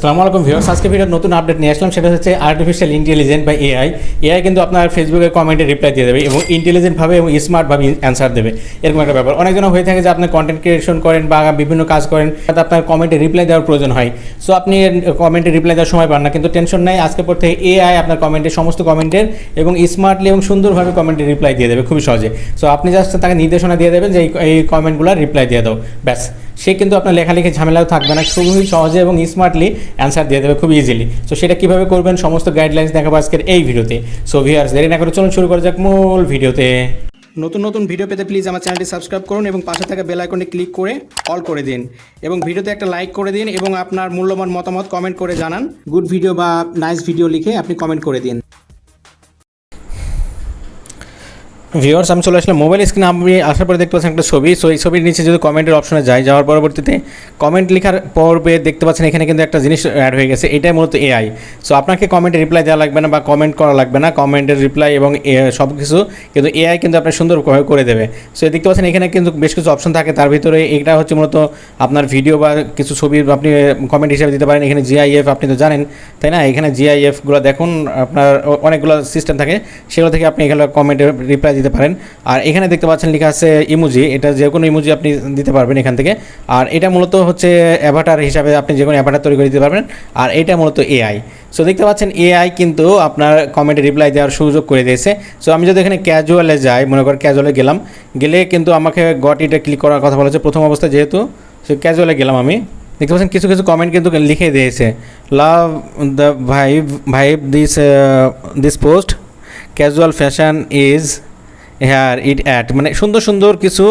আসসালামু আলাইকুম ভিউয়ার্স। আজকে ভিডিওর নতুন আপডেট নিয়ে আসলাম, সেটা হচ্ছে আর্টিফিশিয়াল ইন্টেলিজেন্ট বা এআই এআই কিন্তু আপনার ফেসবুকে কমেন্টে রিপ্লাই দিয়ে দেবে এবং ইন্টেলিজেন্টভাবে এবং স্মার্টভাবে অ্যান্সার দেবে। এরকম একটা ব্যাপার। অনেকজন হয়ে থাকে যে আপনি কন্টেন্ট ক্রিয়েশন করেন বা বিভিন্ন কাজ করেন, তাতে আপনার কমেন্টে রিপ্লাই দেওয়ার প্রয়োজন হয়। সো আপনি কমেন্টে রিপ্লাই দেওয়ার সময় পান না, কিন্তু টেনশন নাই। আজকে পর থেকে এআই আপনার কমেন্টের সমস্ত কমেন্টের এবং স্মার্টলি এবং সুন্দরভাবে কমেন্টে রিপ্লাই দিয়ে দেবে, খুবই সহজে। সো আপনি জাস্ট তাকে নির্দেশনা দিয়ে দেবেন যে এই কমেন্টগুলো রিপ্লাই দিয়ে দাও। ব্যাস। সে কিন্তু আপনার লেখালেখি ঝামেলাও থাকবে না। খুবই সহজে এবং স্মার্টলি অ্যান্সার দিয়ে দেবে খুব ইজিলি সো সেটা কীভাবে করবেন, সমস্ত গাইডলাইন্স দেখাবো আজকের এই ভিডিওতে। সো ভিউয়ার্স দেরি না করে চলুন শুরু করা যাক মূল ভিডিওতে। নতুন নতুন ভিডিও পেতে প্লিজ আমার চ্যানেলটি সাবস্ক্রাইব করুন এবং পাশে থাকা বেল আইকনে ক্লিক করে অল করে দিন। এবং ভিডিওতে একটা লাইক করে দিন এবং আপনার মূল্যবান মতামত কমেন্ট করে জানান। গুড ভিডিও বা নাইস ভিডিও লিখে আপনি কমেন্ট করে দিন। ভিউয়ার্স আমি চলে আসলাম মোবাইল স্ক্রিনে আপনি আসার পরে দেখতে পাচ্ছেন একটা ছবি। সো এই ছবির নিচে যদি কমেন্টের অপশনে যায়, যাওয়ার পরবর্তীতে কমেন্ট লেখার পর্বে দেখতে পাচ্ছেন এখানে কিন্তু একটা জিনিস অ্যাড হয়ে গেছে। এটাই মূলত এআই সো আপনাকে কমেন্টে রিপ্লাই দেওয়া লাগবে না বা কমেন্ট করা লাগবে না। কমেন্টের রিপ্লাই এবং সব কিছু কিন্তু এআই কিন্তু আপনার সুন্দর করে- দেবে। সো দেখতে পাচ্ছেন এখানে কিন্তু বেশ কিছু অপশন থাকে। তার ভিতরে এটা হচ্ছে মূলত আপনার ভিডিও বা কিছু ছবি আপনি কমেন্ট হিসেবে দিতে পারেন। এখানে জিআইএফ আপনি তো জানেন, তাই না? এখানে জিআইএফগুলো দেখুন, আপনার অনেকগুলো সিস্টেম থাকে। সেগুলো থেকে আপনি এখানে কমেন্টে রিপ্লাই দিতে পারেন। আর এখানে দেখতে পাচ্ছেন লেখা আছে ইমোজি। এটা যে কোনো ইমোজি আপনি দিতে পারবেন এখান থেকে। আর এটা মূলত হচ্ছে অ্যাভাটার হিসাবে আপনি যে কোনো অ্যাভাটার তৈরি করে দিতে পারবেন। আর এটা মূলত এআই সো দেখতে পাচ্ছেন এআই কিন্তু আপনার কমেন্টে রিপ্লাই দেওয়ার সুযোগ করে দিয়েছে। সো আমি যদি এখানে ক্যাজুয়ালে যাই, মনে কর ক্যাজুয়ালে গেলাম, গেলে কিন্তু আমাকে গট এটা ক্লিক করার কথা বলেছে প্রথম অবস্থায় যেহেতু। সে ক্যাজুয়ালে গেলাম আমি। দেখতে পাচ্ছেন কিছু কিছু কমেন্ট কিন্তু লিখে দিয়েছে। Love the vibe vibe this this post casual fashion is here it at মানে সুন্দর সুন্দর কিছু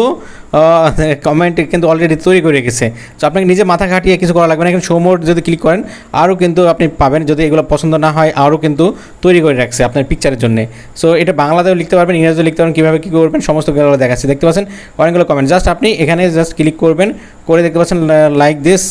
কমেন্ট কিন্তু অলরেডি তৈরি করে রেখেছে। তো আপনাকে নিজে মাথা খাটিয়ে কিছু করা লাগবে না। এখানে শোমোড যদি ক্লিক করেন, আরও কিন্তু আপনি পাবেন। যদি এগুলো পছন্দ না হয়, আরও কিন্তু তৈরি করে রাখছে আপনার পিকচারের জন্য। সো এটা বাংলাতেও লিখতে পারবেন ইংরেজিও লিখতে পারবেন, কীভাবে কী করবেন, সমস্তগুলো দেখাচ্ছে। দেখতে পাচ্ছেন, অনেকগুলো কমেন্ট জাস্ট আপনি এখানে জাস্ট ক্লিক করবেন, করে দেখতে পাচ্ছেন লাইক দিস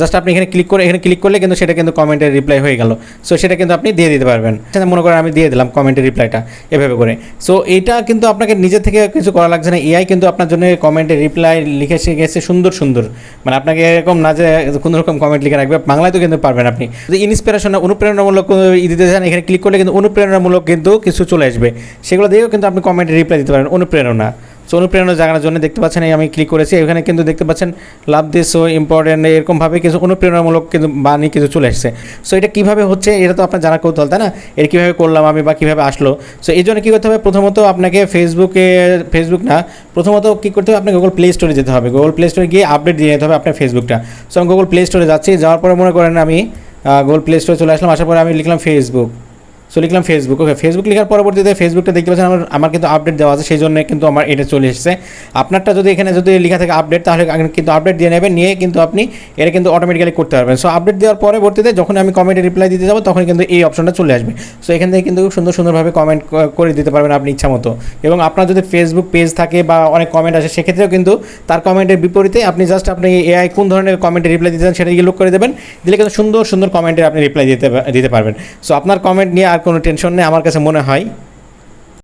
জাস্ট আপনি এখানে ক্লিক করে, এখানে ক্লিক করলে কিন্তু সেটা কিন্তু কমেন্টের রিপ্লাই হয়ে গেল। সো সেটা কিন্তু আপনি দিয়ে দিতে পারবেন। সেটা মনে করেন আমি দিয়ে দিলাম কমেন্টের রিপ্লাইটা এভাবে করে। সো এইটা কিন্তু আপনাকে নিজে থেকে কিছু করা লাগছে না। এআই কিন্তু আপনার জন্য কমেন্টের রিপ্লাই লিখে গেছে সুন্দর সুন্দর। মানে আপনাকে এরকম না যে কোনো রকম কমেন্ট লিখে রাখবে। বাংলায় তো কিন্তু পারবেন আপনি। যদি ইন্সপিরেশন অনুপ্রেরণামূলক ই দিতে চান, এখানে ক্লিক করলে কিন্তু অনুপ্রেরণামূলক কিন্তু কিছু চলে আসবে। সেগুলো দিয়েও কিন্তু আপনি কমেন্টের রিপ্লাই দিতে পারেন। অনুপ্রেরণা। সো অনুপ্রেরণা জাগানোর জন্য দেখতে পাচ্ছেন, এই আমি ক্লিক করেছি। এখানে কিন্তু দেখতে পাচ্ছেন লাভ দিস সো ইম্পর্টেন্ট এরকমভাবে কিছু অনুপ্রেরণামূলক কিন্তু বাণী কিছু চলে এসছে সো এটা কীভাবে হচ্ছে, এটা তো আপনার জানা কৌতূহল, তাই না? এটা কীভাবে করলাম আমি বা কীভাবে আসলো? সো এই জন্য কী করতে হবে? প্রথমত আপনাকে ফেসবুকে ফেসবুক না, প্রথমত কী করতে হবে? আপনাকে গুগল প্লে স্টোরে যেতে হবে। গুগল প্লে স্টোরে গিয়ে আপডেট দিয়ে যেতে হবে আপনার ফেসবুকটা সো আমি গুগল প্লে স্টোরে যাচ্ছি, যাওয়ার পরে মনে করেন আমি গুগল প্লে স্টোরে চলে আসলাম, আসার পরে আমি লিখলাম ফেসবুক সো লিখলাম ফেসবুক ওকে ফেসবুক লেখার পরবর্তীতে ফেসবুকটা দেখতে পাচ্ছেন, আমার আমার কিন্তু আপডেট দেওয়া আছে সেই জন্য কিন্তু আমার এটা চলে এসেছে। আপনারটা যদি এখানে যদি লেখা থাকে আপডেট তাহলে কিন্তু আপডেট দিয়ে নেবেন, নিয়ে কিন্তু আপনি এটা কিন্তু অটোমেটিক্যালি করতে পারবেন। সো আপডেট দেওয়ার পরবর্তীতে যখন আমি কমেন্টে রিপ্লাই দিতে যাব তখন কিন্তু এই অপশনটা চলে আসবে। সো এখান থেকে কিন্তু সুন্দর সুন্দরভাবে কমেন্ট করে দিতে পারবেন আপনি ইচ্ছা মতো। এবং আপনার যদি ফেসবুক পেজ থাকে বা অনেক কমেন্ট আসে, সেক্ষেত্রেও কিন্তু তার কমেন্টের বিপরীতে আপনি জাস্ট আপনি এআই কোন ধরনের কমেন্টে রিপ্লাই দিতে চান, সেটা গিয়ে লুক করে দেবেন। দিলে কিন্তু সুন্দর সুন্দর কমেন্টে আপনি রিপ্লাই দিতে দিতে পারবেন। সো আপনার কমেন্ট নিয়ে আর কোনো টেনশন নেই আমার কাছে মনে হয়।